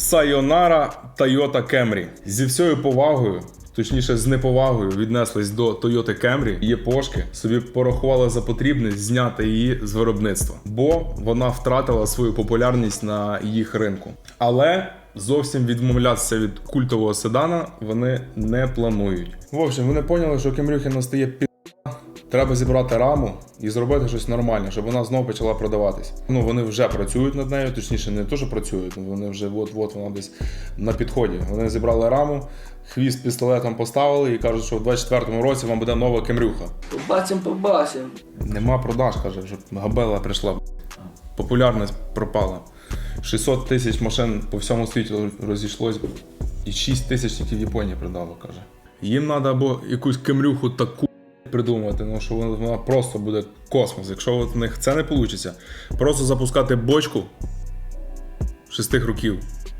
Sayonara Toyota Camry. Зі всією повагою, точніше з неповагою, віднеслись до Toyota Camry. Є пошки, собі порахували за потрібне зняти її з виробництва, бо вона втратила свою популярність на їх ринку. Але зовсім відмовлятися від культового седана вони не планують. В общем, вони поняли, що Кемрюхи настає пі. Треба зібрати раму і зробити щось нормальне, щоб вона знову почала продаватись. Ну вони вже працюють над нею, точніше, не то, що працюють, ну, вони вже от-от вона десь на підході. Вони зібрали раму, хвіст пістолетом поставили і кажуть, що в 24-му році вам буде нова кемрюха. Побачимо, побачимо. Нема продаж, каже, вже габела прийшла. Популярність пропала. 600 тисяч машин по всьому світі розійшлось, і 6 тисяч тільки в Японії продало, каже. Їм треба або якусь кемрюху таку придумати, ну що вона просто буде космос. Якщо от в них це не вийде, просто запускати бочку шести років